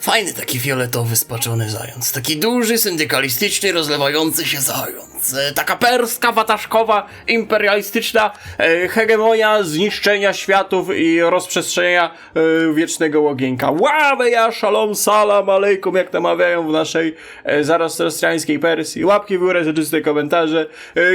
Fajny taki fioletowy, spaczony zając. Taki duży, syndykalistyczny, rozlewający się zając. E, Taka perska, wataszkowa, imperialistyczna e, hegemonia zniszczenia światów i rozprzestrzeniania e, wiecznego łogienka. Ławę ja, szalom, salam, alejkum, jak to w naszej zarostrostriańskiej Persji. Łapki w górę, czyste komentarze.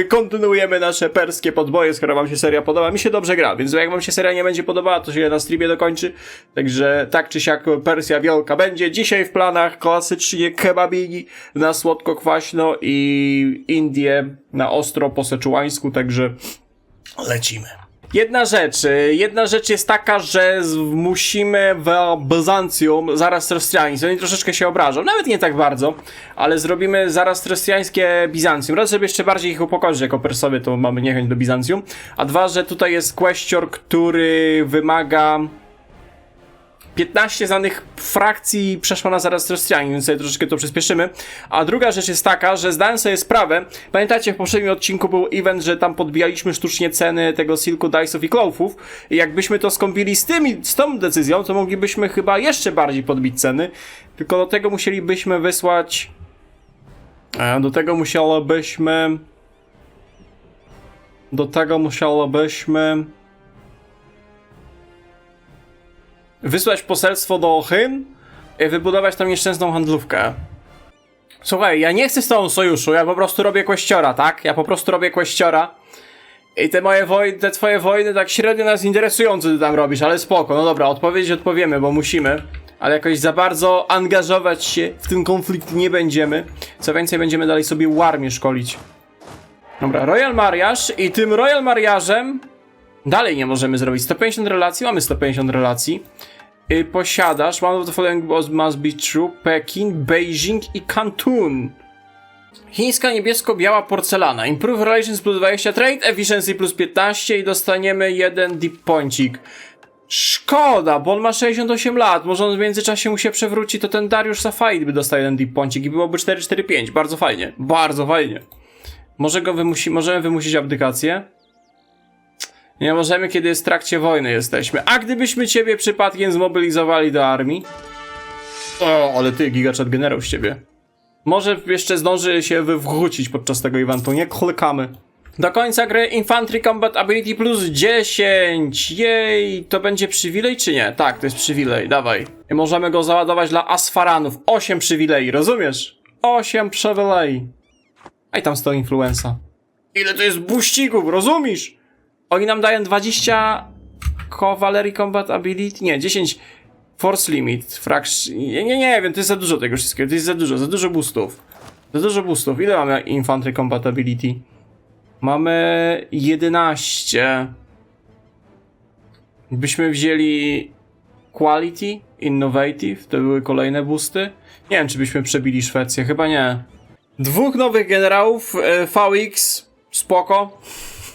Kontynuujemy nasze perskie podboje, skoro wam się seria podoba. Mi się dobrze gra, więc jak wam się seria nie będzie podobała, to się na streamie dokończy. Także tak czy siak Persja Wielka będzie. Dzisiaj w planach klasycznie kebabini na słodko-kwaśno i Indie na ostro po seczułańsku, także lecimy. Jedna rzecz, y, jedna rzecz jest taka, że musimy w Byzancjum zaraz Rostrianić. Oni troszeczkę się obrażą, nawet nie tak bardzo, ale zrobimy zaraz Rostriańskie Bizancjum. Raz, żeby jeszcze bardziej ich upokorzyć jako Persowie, to mamy niechęć do Bizancjum. A dwa, że tutaj jest kwestior, który wymaga 15 znanych frakcji przeszło na zaraz Rostrianin, więc sobie troszeczkę to przyspieszymy. A druga rzecz jest taka, że zdałem sobie sprawę, pamiętacie w poprzednim odcinku był event, że tam podbijaliśmy sztucznie ceny tego silku, dice'ów i clothów i jakbyśmy to skąpili z tymi, z tą decyzją, to moglibyśmy chyba jeszcze bardziej podbić ceny, tylko do tego musielibyśmy wysłać e, do tego musielibyśmy do tego musielibyśmy wysłać poselstwo do Chyn i wybudować tam nieszczęsną handlówkę. Słuchaj, ja nie chcę z tobą sojuszu, ja po prostu robię kłeściora, tak? Ja po prostu robię kłeściora. I te moje wojny, te twoje wojny tak średnio nas interesują, co ty tam robisz, ale spoko, no dobra, odpowiedzieć odpowiemy, bo musimy. Ale jakoś za bardzo angażować się w ten konflikt nie będziemy. Co więcej, będziemy dalej sobie armię szkolić. Dobra, Royal Mariaż i tym Royal Mariażem Dalej nie możemy zrobić 150 relacji, mamy 150 relacji. Y, posiadasz, one of the following must be true, Pekin, Beijing i Kantun. Chińska niebiesko-biała porcelana. Improve relations plus 20, trade efficiency plus 15 i dostaniemy jeden deep pointik. Szkoda, bo on ma 68 lat. Może on w międzyczasie mu się przewróci, to ten Dariusz Safait by dostał jeden deep pointik i byłoby 445. Bardzo fajnie. Bardzo fajnie. Może go wymusi, możemy wymusić abdykację? Nie możemy, kiedy jest w trakcie wojny jesteśmy. A gdybyśmy ciebie przypadkiem zmobilizowali do armii? O, ale ty, gigachat generał z ciebie. Może jeszcze zdąży się wywrócić podczas tego eventu, nie klikamy. Do końca gry Infantry Combat Ability plus 10. Jej, to będzie przywilej czy nie? Tak, to jest przywilej, dawaj. I możemy go załadować dla Asfaranów. 8 przywilei, rozumiesz? 8 przywilei. A i tam stoi influenza. Ile to jest buścigów, rozumiesz? Oni nam dają 20 Cavalry Combat Ability, nie, 10 Force Limit, Fraction, nie, nie, nie wiem, to jest za dużo tego wszystkiego, to jest za dużo, za dużo boostów. Za dużo boostów, ile mamy Infantry Combat Ability? Mamy 11. Byśmy wzięli Quality, Innovative, to były kolejne boosty. Nie wiem, czy byśmy przebili Szwecję, chyba nie. Dwóch nowych generałów, e, VX, spoko.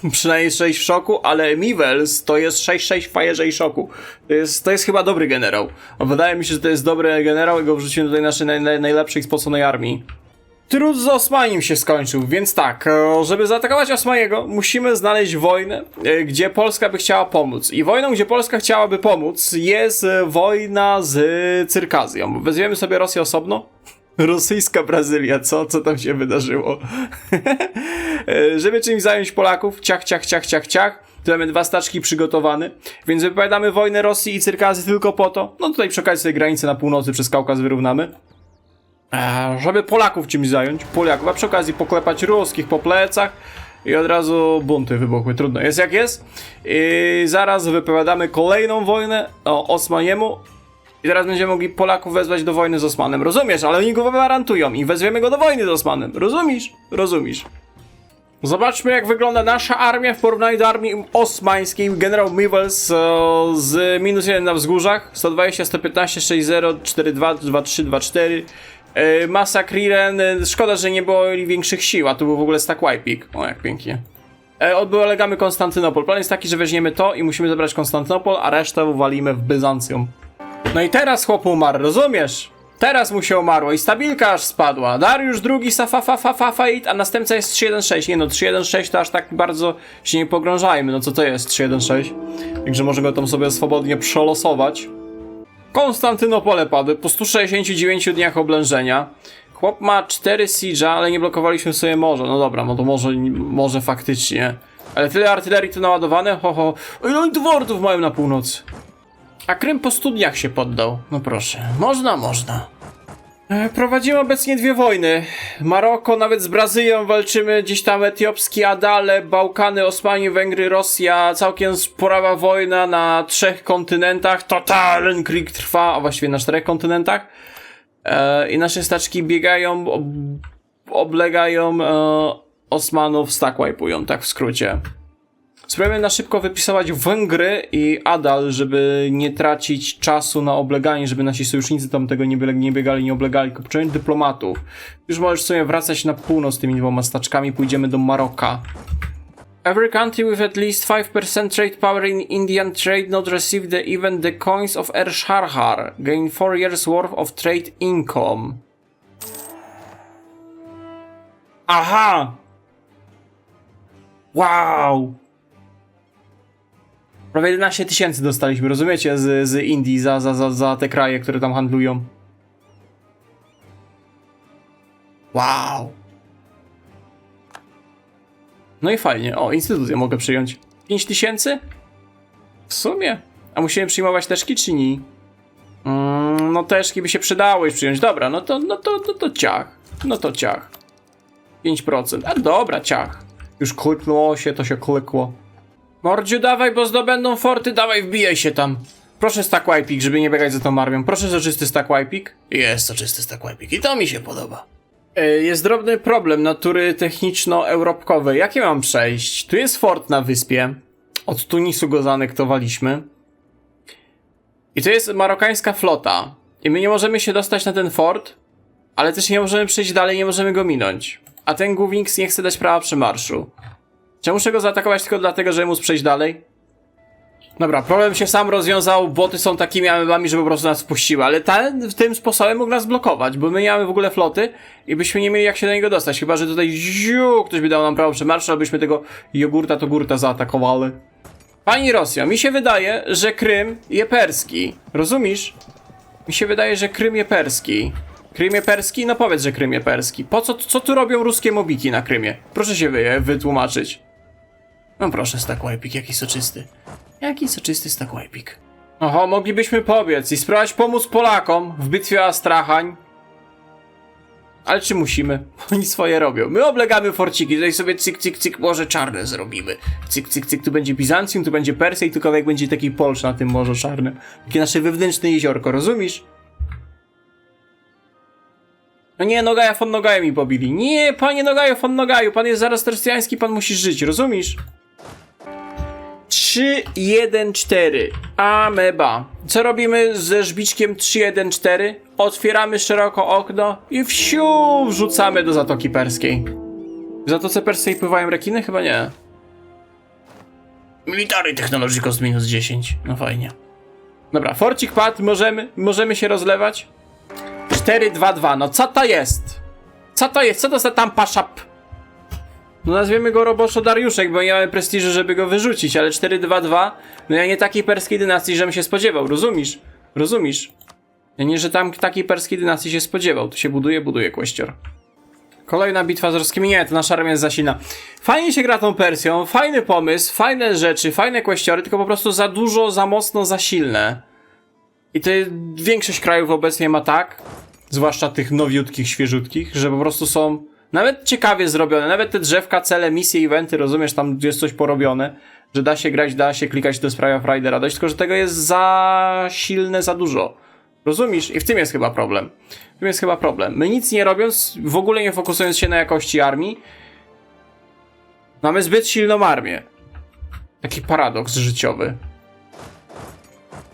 Przynajmniej 6 w szoku, ale Mivels to jest 6-6 w fajerze i szoku. To jest, to jest chyba dobry generał. Wydaje mi się, że to jest dobry generał i go wrzuciłem do tej naszej naj, naj, najlepszej spoconej armii. Trud z Osmaniem się skończył, więc tak, e, żeby zaatakować Osmaniego, musimy znaleźć wojnę, e, gdzie Polska by chciała pomóc. I wojną, gdzie Polska chciałaby pomóc, jest e, wojna z Cyrkazją. Weźmiemy sobie Rosję osobno. Rosyjska Brazylia, co? Co tam się wydarzyło? Żeby czymś zająć Polaków, ciach, ciach, ciach, ciach, ciach. Tu mamy dwa staczki przygotowane, więc wypowiadamy wojnę Rosji i Cyrkazy tylko po to. No tutaj przy okazji sobie granice na północy przez Kaukaz wyrównamy. E, żeby Polaków czymś zająć, Polaków, a przy okazji poklepać ruskich po plecach i od razu bunty wybuchły. Trudno jest jak jest. I zaraz wypowiadamy kolejną wojnę o Osmaniemu. I teraz będziemy mogli Polaków wezwać do wojny z Osmanem. Rozumiesz? Ale oni go gwarantują i wezwiemy go do wojny z Osmanem. Rozumiesz? Rozumiesz. Zobaczmy jak wygląda nasza armia w porównaniu do armii osmańskiej. Generał Mivels e, z minus 1 na wzgórzach. 120, 115, 60, 42, 23, 24. E, Masakriren. Szkoda, że nie było większych sił, a tu był w ogóle stack Wipik. O, jak pięknie. E, Odlegamy Konstantynopol. Plan jest taki, że weźmiemy to i musimy zabrać Konstantynopol, a resztę uwalimy w Byzancjum. No i teraz chłop umarł, rozumiesz? Teraz mu się umarło i stabilka aż spadła. Dariusz II safa fa fa fa fait, a następca jest 316. Nie no, 316 to aż tak bardzo się nie pogrążajmy. No co to jest 316? Także może go tam sobie swobodnie przelosować. Konstantynopole padły po 169 dniach oblężenia. Chłop ma 4 siege'a, ale nie blokowaliśmy sobie morza. No dobra, no to może, może faktycznie. Ale tyle artylerii tu naładowane, ho ho. Oj, no i dworów mają na północ. A Krym po studniach się poddał. No proszę, można, można. E, Prowadzimy obecnie dwie wojny. Maroko, nawet z Brazylią walczymy, gdzieś tam etiopskie Adale, Bałkany, Osmanie, Węgry, Rosja, całkiem sporawa wojna na trzech kontynentach. Totalny krik trwa, a właściwie na czterech kontynentach. E, I nasze staczki biegają, ob, oblegają e, Osmanów, stack wipe'ują, tak w skrócie. Spróbujemy na szybko wypisywać Węgry i Adal, żeby nie tracić czasu na obleganie, żeby nasi sojusznicy tam tego nie, bieg- nie biegali, nie oblegali, pociągnąć dyplomatów. Już możesz sobie wracać na północ tymi dwoma staczkami, pójdziemy do Maroka. Every country with at least 5% trade power in Indian trade not received even the coins of Ersharhar. Gain 4 years worth of trade income. Aha! Wow! Prawie 11 tysięcy dostaliśmy, rozumiecie, z, z Indii za, za, za, za te kraje, które tam handlują. Wow! No i fajnie. O, instytucję mogę przyjąć. 5 tysięcy? W sumie. A musimy przyjmować teszki czy nie? Mm, no teszki by się przydało już przyjąć. Dobra, no to, no to, no to ciach. No to ciach. 5%. A dobra, ciach. Już kliknęło się, to się klikło. Mordziu, dawaj, bo zdobędą forty, dawaj, wbijaj się tam. Proszę stack wipe'ik, żeby nie biegać za tą armią. Proszę soczysty stack wipe'ik. Jest soczysty stack wipe'ik i to mi się podoba. E, Jest drobny problem natury techniczno-europkowej. Jakie mam przejść? Tu jest fort na wyspie. Od Tunisu go zanektowaliśmy. I to jest marokańska flota. I my nie możemy się dostać na ten fort, ale też nie możemy przejść dalej, nie możemy go minąć. A ten Gówings nie chce dać prawa przemarszu. Czy muszę go zaatakować tylko dlatego, że móc przejść dalej? Dobra, problem się sam rozwiązał, boty są takimi amebami, że po prostu nas wpuściły, ale ten, tym sposobem mógł nas blokować, bo my nie mamy w ogóle floty i byśmy nie mieli jak się do niego dostać, chyba, że tutaj ziu, ktoś by dał nam prawo przemarszu, abyśmy tego jogurta to gurta zaatakowali. Pani Rosjo, mi się wydaje, że Krym je perski, rozumiesz? Mi się wydaje, że Krym je perski. Krym je perski? No powiedz, że Krym je perski. Po co, co tu robią ruskie mobiki na Krymie? Proszę się wy, wytłumaczyć. No proszę, Stackwipe'ik, jaki soczysty. Jaki soczysty Stackwipe'ik. Oho, moglibyśmy pobiec i spróbować pomóc Polakom w bitwie o Astrachań. Ale czy musimy? Oni swoje robią. My oblegamy forciki, tutaj sobie cyk, cyk, cyk, może czarne zrobimy. Cyk, cyk, cyk, tu będzie Bizancjum, tu będzie Persja i tylko jak będzie taki Polsz na tym Morzu Czarnym. Takie nasze wewnętrzne jeziorko, rozumiesz? No nie, Nogaja von mi pobili. Nie, panie Nogaju von Nogaju, pan jest zaraz tersjański, pan musi żyć, rozumiesz? 3-1-4. Ameba. Co robimy ze żbiczkiem 3-1-4? Otwieramy szeroko okno i wsiu wrzucamy do Zatoki Perskiej. W Zatoce Perskiej pływają rekiny? Chyba nie. Military Technology Cost minus 10. No fajnie. Dobra, forcik padł, możemy, możemy się rozlewać. 4-2-2, no co to jest? Co to jest? Co to za tam paszap? No nazwiemy go Roboszo Dariuszek, bo nie mamy prestiżu, żeby go wyrzucić, ale 4-2-2, no ja nie takiej perskiej dynastii, żebym się spodziewał, rozumiesz? Rozumiesz? Ja nie, że tam takiej perskiej dynastii się spodziewał, tu się buduje, buduje kłeścior. Kolejna bitwa z ruskimi, nie, to nasza armia jest zasina. Fajnie się gra tą Persją, fajny pomysł, fajne rzeczy, fajne kłeściory, tylko po prostu za dużo, za mocno, za silne. I to większość krajów obecnie ma tak, zwłaszcza tych nowiutkich, świeżutkich, że po prostu są nawet ciekawie zrobione, nawet te drzewka, cele, misje, eventy, rozumiesz, tam jest coś porobione, że da się grać, da się klikać, to sprawia frajdę, radość, tylko że tego jest za silne, za dużo. Rozumiesz? I w tym jest chyba problem. W tym jest chyba problem. My nic nie robiąc, w ogóle nie fokusując się na jakości armii, mamy zbyt silną armię. Taki paradoks życiowy.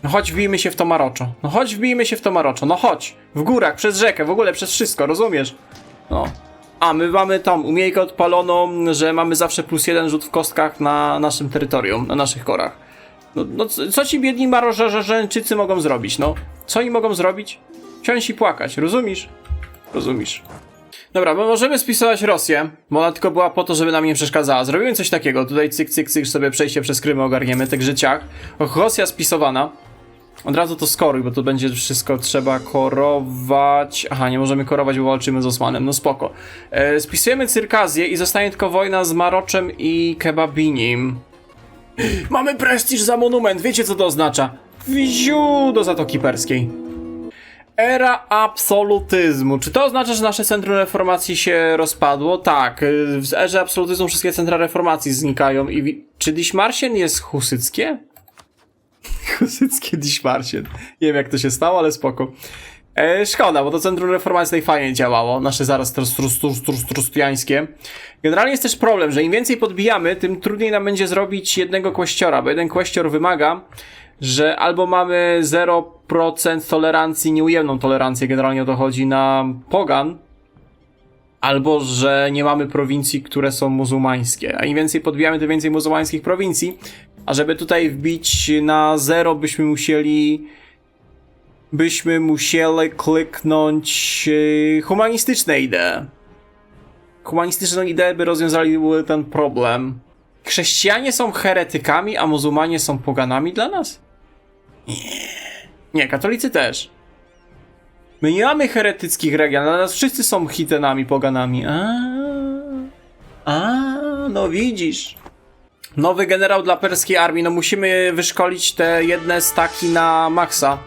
No chodź, wbijmy się w to Maroczo. No chodź, wbijmy się w to Maroczo. No chodź. W górach, przez rzekę, w ogóle przez wszystko, rozumiesz? No. A, my mamy tam umiejkę odpaloną, że mamy zawsze plus jeden rzut w kostkach na naszym terytorium, na naszych korach. No, no co ci biedni Marożarzęczycy mogą zrobić, no? Co oni mogą zrobić? Ciąć i płakać, rozumiesz? Rozumiesz. Dobra, my możemy spisować Rosję, bo ona tylko była po to, żeby nam nie przeszkadzała. Zrobimy coś takiego, tutaj cyk, cyk, cyk, sobie przejście przez Krym ogarniemy, tak życiach. Och, Rosja spisowana. Od razu to skoruj, bo to będzie wszystko trzeba korować. Aha, nie możemy korować, bo walczymy z Osmanem. No spoko. E, spisujemy Cyrkazję i zostanie tylko wojna z Maroczem i Kebabinim. Mamy prestiż za monument. Wiecie co to oznacza? Wziu do Zatoki Perskiej. Era absolutyzmu. Czy to oznacza, że nasze centrum reformacji się rozpadło? Tak. y, W erze absolutyzmu wszystkie centra reformacji znikają. I czy Diśmarsien jest husyckie? Husyckie Diśmarsien. Nie wiem jak to się stało, ale spoko. E, szkoda, bo to centrum reformacji fajnie działało. Nasze zaraz trus- trus- trus- trus- trustiańskie. Generalnie jest też problem, że im więcej podbijamy, tym trudniej nam będzie zrobić jednego kłeściora, bo jeden kłeścior wymaga, że albo mamy 0% tolerancji, nieujemną tolerancję, generalnie o to chodzi na pogan, albo że nie mamy prowincji, które są muzułmańskie. A im więcej podbijamy, tym więcej muzułmańskich prowincji. A żeby tutaj wbić na zero, byśmy musieli byśmy musieli kliknąć e, humanistyczne idee. Humanistyczne idee by rozwiązały ten problem. Chrześcijanie są heretykami, a muzułmanie są poganami dla nas? Nie. Nie, katolicy też. My nie mamy heretyckich region, dla nas wszyscy są chitenami, poganami. A, a, no widzisz. Nowy generał dla perskiej armii, no musimy wyszkolić te jedne staki na maksa.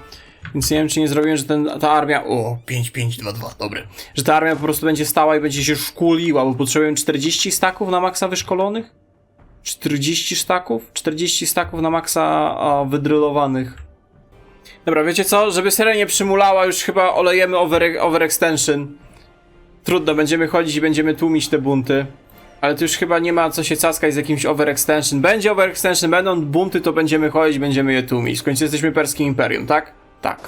Więc nie wiem, czy nie zrobiłem, że ten, ta armia. O, 5-5-2-2, dobry. Że ta armia po prostu będzie stała i będzie się szkoliła, bo potrzebuję 40 staków na maksa wyszkolonych? 40 staków? 40 staków na maksa a, wydrylowanych. Dobra, wiecie co? Żeby seria nie przymulała, już chyba olejemy over, overextension. Trudno, będziemy chodzić i będziemy tłumić te bunty. Ale tu już chyba nie ma co się caskać z jakimś overextension. Będzie overextension, będą bunty, to będziemy chodzić, będziemy je tłumić. W końcu jesteśmy perskim imperium, tak? Tak.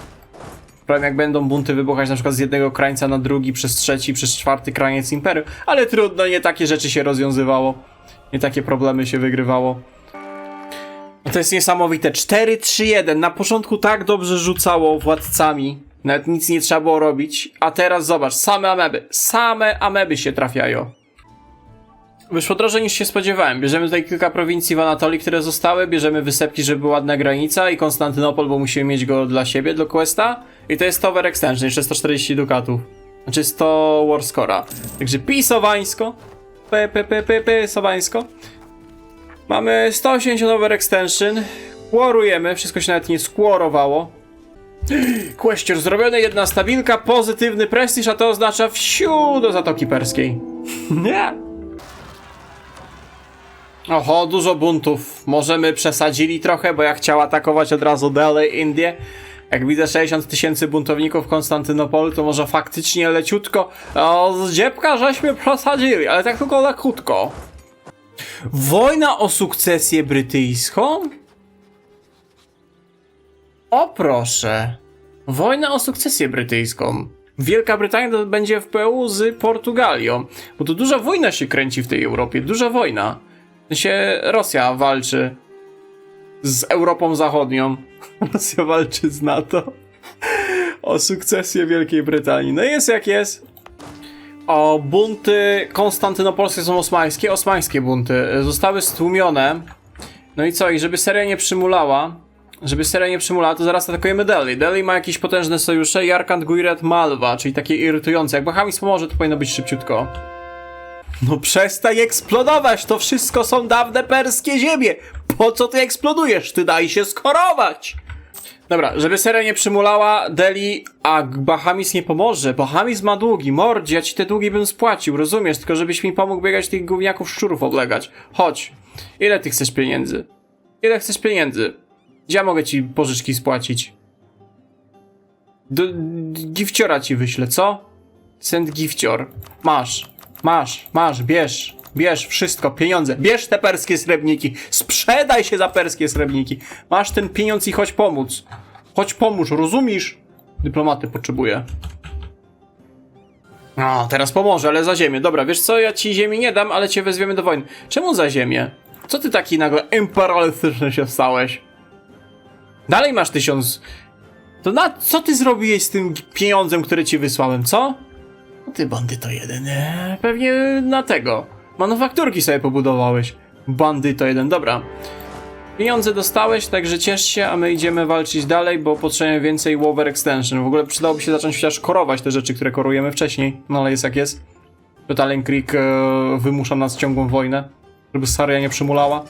Problem jak będą bunty wybuchać na przykład z jednego krańca na drugi, przez trzeci, przez czwarty kraniec imperium. Ale trudno, nie takie rzeczy się rozwiązywało. Nie takie problemy się wygrywało. No to jest niesamowite. 4-3-1. Na początku tak dobrze rzucało władcami. Nawet nic nie trzeba było robić. A teraz zobacz, same ameby. Same ameby się trafiają. Wyszło drożej niż się spodziewałem. Bierzemy tutaj kilka prowincji w Anatolii, które zostały. Bierzemy wysepki, żeby była ładna granica i Konstantynopol, bo musimy mieć go dla siebie, do questa. I to jest Tower Extension, jeszcze 140 dukatów. Znaczy 100 Warscora. Także pisowańsko. P, p, p, p, p, sowańsko. Mamy 180 Overextension. Warujemy, wszystko się nawet nie skłorowało. Kwestior zrobiony, jedna stabilka, pozytywny prestiż, a to oznacza wsiu do Zatoki Perskiej. Nie. Oho, dużo buntów. Możemy przesadzili trochę, bo ja chciał atakować od razu Delhi, Indię. Jak widzę 60 tysięcy buntowników w Konstantynopolu, to może faktycznie leciutko. O, z dziebka żeśmy przesadzili, ale tak tylko lekutko. Wojna o sukcesję brytyjską? O proszę. Wojna o sukcesję brytyjską. Wielka Brytania będzie w PU z Portugalią. Bo to duża wojna się kręci w tej Europie. Duża wojna. W sensie Rosja walczy z Europą Zachodnią. Rosja walczy z NATO. O sukcesję Wielkiej Brytanii. No jest jak jest. O bunty konstantynopolskie są osmańskie. Osmańskie bunty zostały stłumione. No i co? I żeby seria nie przymulała, żeby seria nie przymulała, to zaraz atakujemy Delhi. Delhi ma jakieś potężne sojusze. Jarkand, Guiret, Malwa, czyli takie irytujące. Jak Bahamis pomoże, to powinno być szybciutko. No przestań eksplodować! To wszystko są dawne perskie ziemie! Po co ty eksplodujesz? Ty daj się skorować! Dobra, żeby seria nie przymulała Deli, a Bahamis nie pomoże. Bahamis ma długi, mordzie, ja ci te długi bym spłacił, rozumiesz? Tylko żebyś mi pomógł biegać tych gówniaków szczurów oblegać. Chodź. Ile ty chcesz pieniędzy? Ile chcesz pieniędzy? Ja mogę ci pożyczki spłacić? Do, gifciora ci wyślę, co? Send gifcior. Masz, masz, masz, bierz. Bierz wszystko, pieniądze. Bierz te perskie srebrniki. Sprzedaj się za perskie srebrniki. Masz ten pieniądz i chodź pomóc. Chodź pomóż, rozumiesz? Dyplomaty potrzebuję. A, teraz pomoże, ale za ziemię. Dobra, wiesz co, ja ci ziemi nie dam, ale cię wezwiemy do wojny. Czemu za ziemię? Co ty taki nagle imperialistyczny się stałeś? Dalej masz tysiąc... To na co ty zrobiłeś z tym pieniądzem, który ci wysłałem, co? No ty bandyto jeden, pewnie na tego. Manufakturki sobie pobudowałeś. Bandyto jeden, dobra. Pieniądze dostałeś, także ciesz się, a my idziemy walczyć dalej, bo potrzebujemy więcej Wover Extension. W ogóle przydałoby się zacząć chociaż korować te rzeczy, które korujemy wcześniej. No ale jest jak jest. Totalien Creek e, wymusza nas ciągłą wojnę, żeby Saria nie przymulała.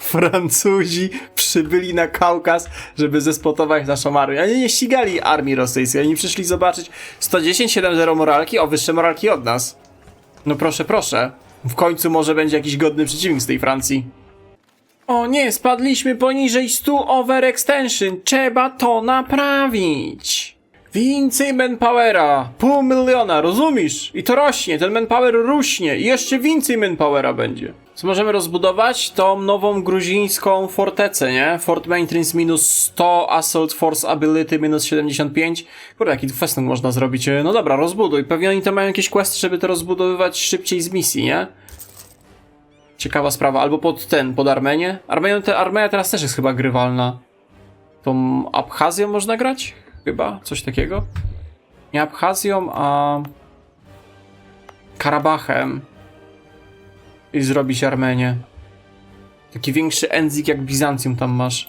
Francuzi przybyli na Kaukaz, żeby zespotować naszą armię. Oni nie ścigali armii rosyjskiej, oni przyszli zobaczyć 110-7-0 moralki, o wyższe moralki od nas. No proszę, proszę. W końcu może będzie jakiś godny przeciwnik z tej Francji. O nie, spadliśmy poniżej 100 overextension. Trzeba to naprawić. Więcej manpowera. Pół miliona, rozumiesz? I to rośnie, ten manpower rośnie. I jeszcze więcej manpowera będzie. Co możemy rozbudować? Tą nową gruzińską fortecę, nie? Fort Maintenance minus 100, Assault Force Ability minus 75. Kurde, jaki tu festyn można zrobić. No dobra, rozbuduj. Pewnie oni to mają jakieś questy, żeby to rozbudowywać szybciej z misji, nie? Ciekawa sprawa. Albo pod ten, pod Armenię. Armenią te, Armenia teraz też jest chyba grywalna. Tą Abchazją można grać? Chyba? Coś takiego? Nie Abchazją, a... Karabachem. I zrobić Armenię. Taki większy Enzik jak Bizancjum tam masz.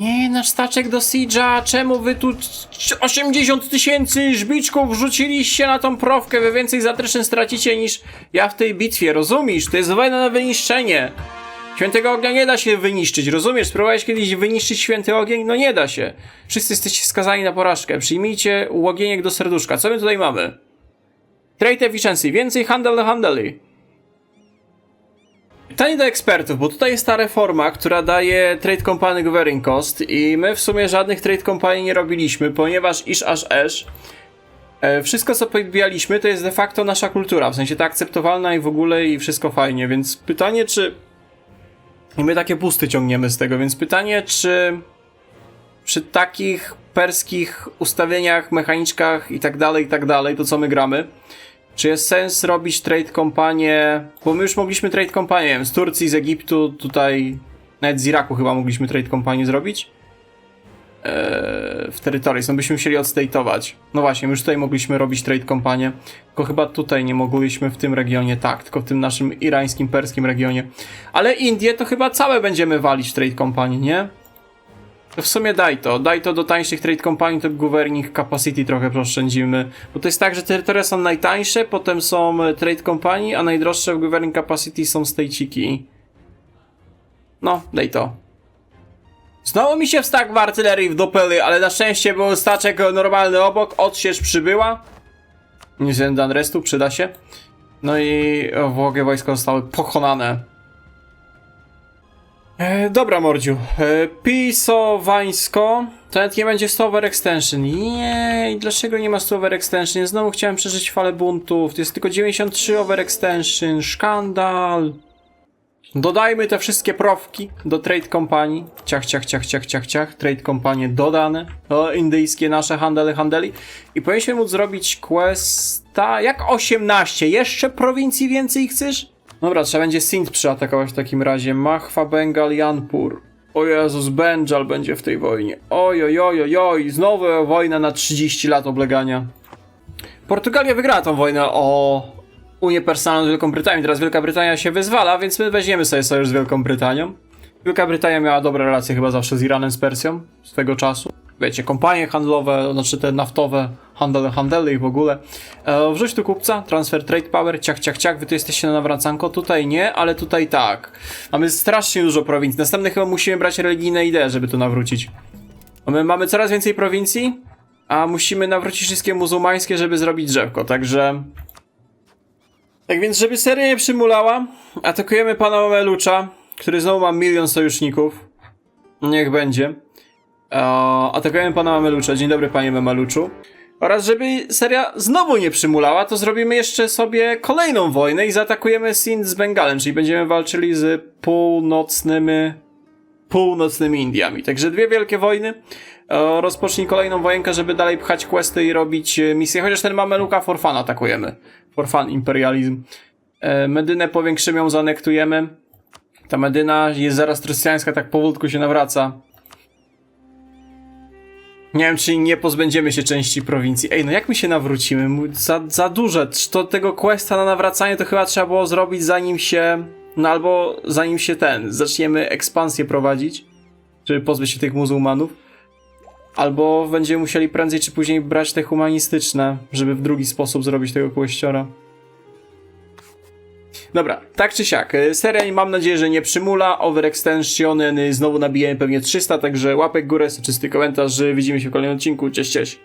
Nie, nasz staczek do Siege'a, czemu wy tu c- 80 tysięcy żbiczków wrzuciliście na tą profkę, wy więcej zatreszyn stracicie niż ja w tej bitwie, rozumiesz? To jest wojna na wyniszczenie. Świętego ognia nie da się wyniszczyć, rozumiesz? Spróbowałeś kiedyś wyniszczyć święty ogień? No nie da się. Wszyscy jesteście skazani na porażkę. Przyjmijcie łogieniek do serduszka. Co my tutaj mamy? Trade efficiency, więcej handel do handeli. Pytanie do ekspertów, bo tutaj jest ta reforma, która daje Trade Company Governing Cost i my w sumie żadnych Trade Company nie robiliśmy, ponieważ iż aż esz e, wszystko co podbijaliśmy to jest de facto nasza kultura, w sensie ta akceptowalna i w ogóle i wszystko fajnie, więc pytanie czy... I my takie pusty ciągniemy z tego, więc pytanie czy przy takich perskich ustawieniach, mechaniczkach i tak dalej, i tak dalej, to co my gramy, czy jest sens robić trade kompanię? Bo my już mogliśmy trade kompanię nie wiem, z Turcji, z Egiptu, tutaj nawet z Iraku chyba mogliśmy trade kompanię zrobić. W terytorium, no byśmy musieli odstate'ować. No właśnie, już tutaj mogliśmy robić trade kompanię, tylko chyba tutaj nie mogliśmy w tym regionie, tak, tylko w tym naszym irańskim, perskim regionie. Ale Indie to chyba całe będziemy walić trade kompanii, nie? W sumie daj to, daj to do tańszych trade company, to governing capacity trochę przeoszczędzimy. Bo to jest tak, że terytoria są najtańsze, potem są e, trade company, a najdroższe w governing capacity są stejciki. No, daj to. Znowu mi się wstak w artylerii w dopyly, ale na szczęście był staczek normalny obok, odsiecz przybyła. Nie wiem, dan restu, przyda się. No i wrogie wojska zostały pokonane. E, dobra, Mordziu. E, Pisowańsko. To nawet nie będzie Stover Extension. Jej, dlaczego nie ma Stover Extension? Znowu chciałem przeżyć falę buntów. To jest tylko 93 Over Extension. Szkandal. Dodajmy te wszystkie profki do Trade Company. Ciach, ciach, ciach, ciach, ciach, ciach. Trade Company dodane. O, indyjskie nasze handele, handeli. I powinniśmy móc zrobić questa jak 18. Jeszcze prowincji więcej chcesz? Dobra, trzeba będzie Sindh przyatakować w takim razie. Machwa, Bengal, Janpur. O Jezus, Bengal będzie w tej wojnie. Oj, oj, oj, oj, oj. Znowu wojna na 30 lat oblegania. Portugalia wygrała tą wojnę o Unię Personalną z Wielką Brytanią. Teraz Wielka Brytania się wyzwala, więc my weźmiemy sobie sojusz z Wielką Brytanią. Wielka Brytania miała dobre relacje chyba zawsze z Iranem, z Persją swego czasu. Wiecie, kompanie handlowe, znaczy te naftowe, handel, handele i w ogóle. E, wrzuć tu kupca, transfer trade power, ciach, ciach, ciach, wy tu jesteście na nawracanko, tutaj nie, ale tutaj tak. Mamy strasznie dużo prowincji. Następne chyba musimy brać religijne idee, żeby tu nawrócić. My mamy coraz więcej prowincji, a musimy nawrócić wszystkie muzułmańskie, żeby zrobić drzewko, także... Tak więc, żeby seria nie przymulała, atakujemy pana Mamelucza, który znowu ma milion sojuszników. Niech będzie. Eee, atakujemy pana Mamelucza. Dzień dobry, panie Mameluczu. Oraz żeby seria znowu nie przymulała, to zrobimy jeszcze sobie kolejną wojnę i zaatakujemy Sindh z Bengalem, czyli będziemy walczyli z północnymi północnymi Indiami. Także dwie wielkie wojny. E, rozpocznij kolejną wojenkę, żeby dalej pchać questy i robić e, misje. Chociaż ten Mameluka for fun atakujemy. For fun imperializm. E, Medynę powiększymy, ją zanektujemy. Ta Medyna jest zaraz trustiańska, tak powolutku się nawraca. Nie wiem, czy nie pozbędziemy się części prowincji. Ej, no jak my się nawrócimy? Za, za duże. To tego questa na nawracanie to chyba trzeba było zrobić zanim się No albo zanim się ten, zaczniemy ekspansję prowadzić, żeby pozbyć się tych muzułmanów, albo będziemy musieli prędzej czy później brać te humanistyczne, żeby w drugi sposób zrobić tego kościora. Dobra, tak czy siak, y, seria mam nadzieję, że nie przymula, overextensiony znowu nabijemy pewnie 300, także łapek górę, czysty komentarz, że widzimy się w kolejnym odcinku, cześć, cześć.